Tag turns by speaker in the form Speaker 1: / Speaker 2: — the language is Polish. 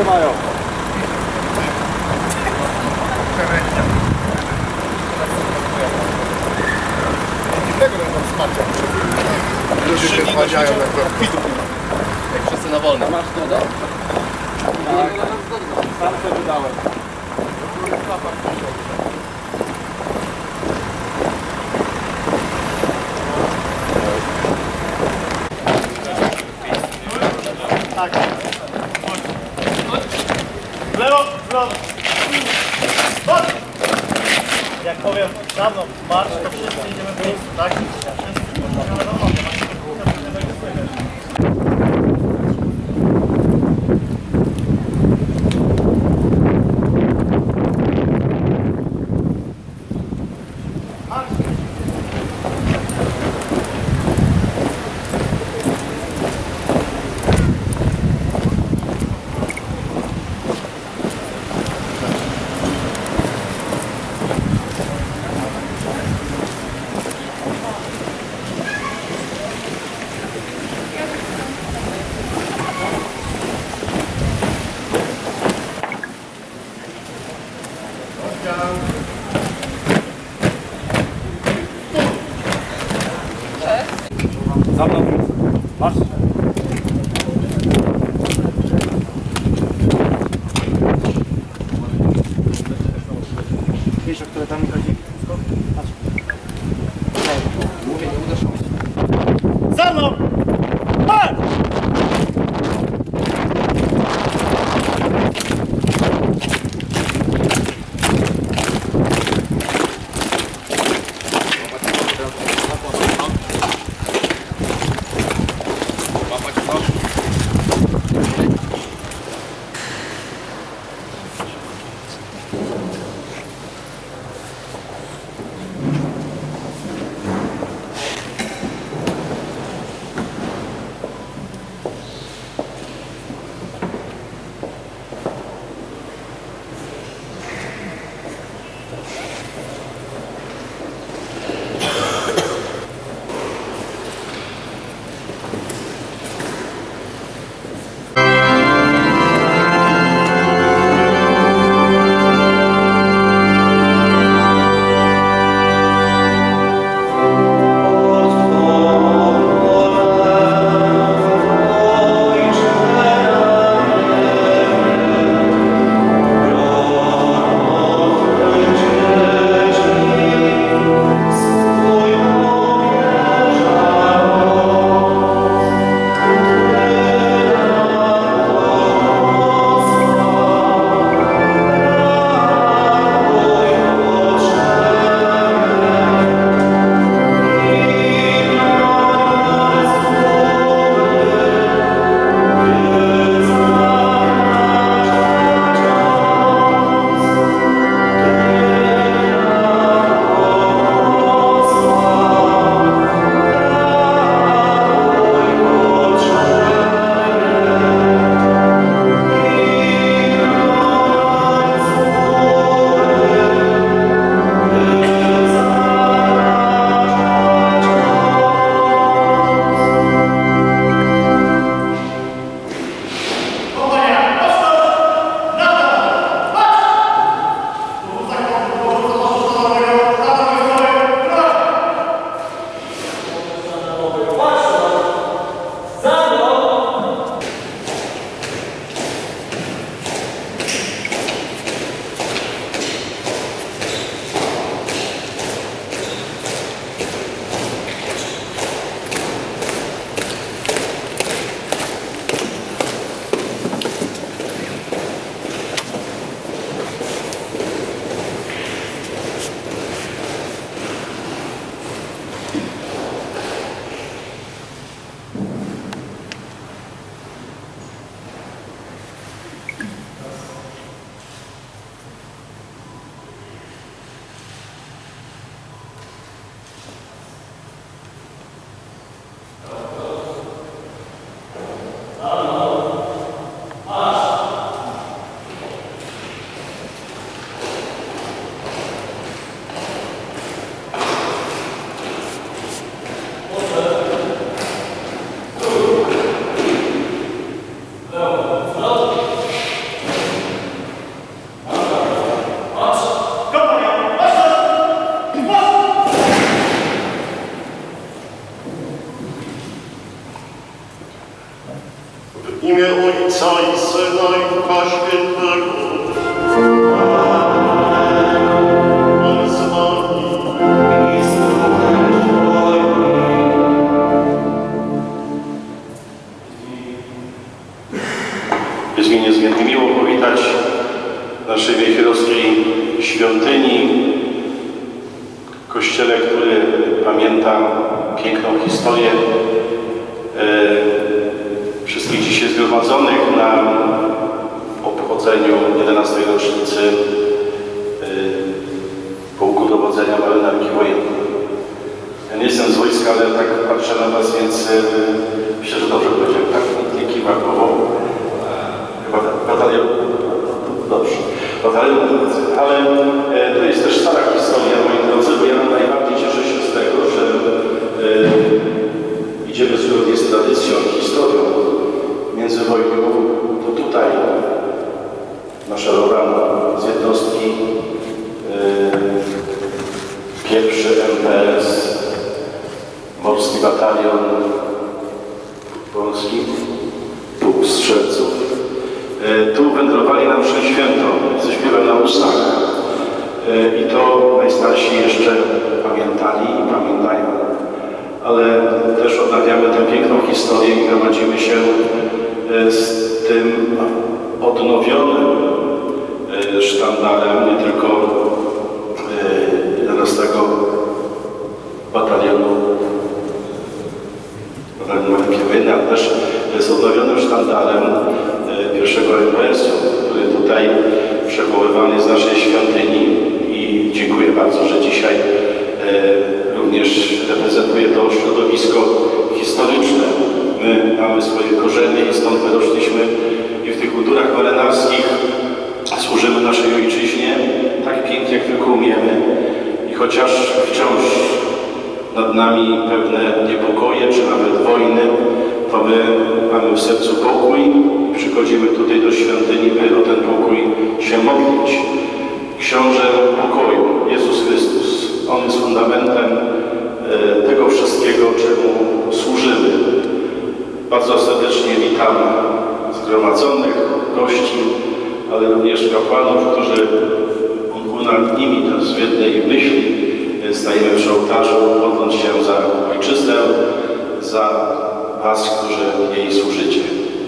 Speaker 1: się mają. Tego będą wsparcia. Ludzie się wsparciają na pewno.
Speaker 2: Jak wszyscy na wolne. Masz to do? Tak.
Speaker 3: Sam sobie wydałem.
Speaker 4: Lewo, lewo. Chodź! Jak powiem za mną marsz, to wszyscy idziemy w miejscu, tak? Wszyscy.
Speaker 3: Za mną. Marsz. Wiesz, o które tam chodzi?
Speaker 4: Za mną!
Speaker 5: Świątyni, kościele, który pamięta piękną historię e, wszystkich dzisiaj zgromadzonych na obchodzeniu 11. rocznicy e, pułku dowodzenia marynarki wojennej. Ja nie jestem z wojska, ale tak patrzę na Was, więc e, myślę, że dobrze powiedziałem. Tak, nikt nie kiwa głową. Chyba batalion. Dobrze. Batalion, ale e, to jest też stara historia, moi drodzy, bo ja najbardziej cieszę się z tego, że e, idziemy zgodnie z tradycją, historią międzywojniową, to tutaj maszerowano z jednostki e, pierwszy MPS, Morski Batalion Polski, Pułk Strzelców. E, Tu wędrowali na mszę świętą ze śpiewem na ustach. E, I to najstarsi jeszcze pamiętali i pamiętają. Ale też odnawiamy tę piękną historię i gromadzimy się e, z tym odnowionym sztandarem, nie tylko e, 11 batalionu Marki Wojennej, ale też z odnowionym sztandarem e, pierwszego MPS-u, który tutaj przechowywany jest z naszej świątyni i dziękuję bardzo, że dzisiaj e, również reprezentuje to środowisko historyczne. My mamy swoje korzenie i stąd wyrośliśmy i w tych kulturach marynarskich służymy naszej ojczyźnie tak pięknie, jak tylko umiemy. I chociaż wciąż nad nami pewne niepokoje, czy nawet wojny, to my mamy w sercu pokój przychodzimy tutaj do świątyni, by o ten pokój się modlić. Książę pokoju, Jezus Chrystus, On jest fundamentem e, tego wszystkiego, czemu służymy. Bardzo serdecznie witam zgromadzonych gości, ale również kapłanów, którzy nad nimi też w jednej myśli stajemy przy ołtarzu, modląc się za ojczyznę, za Was, którzy jej służycie.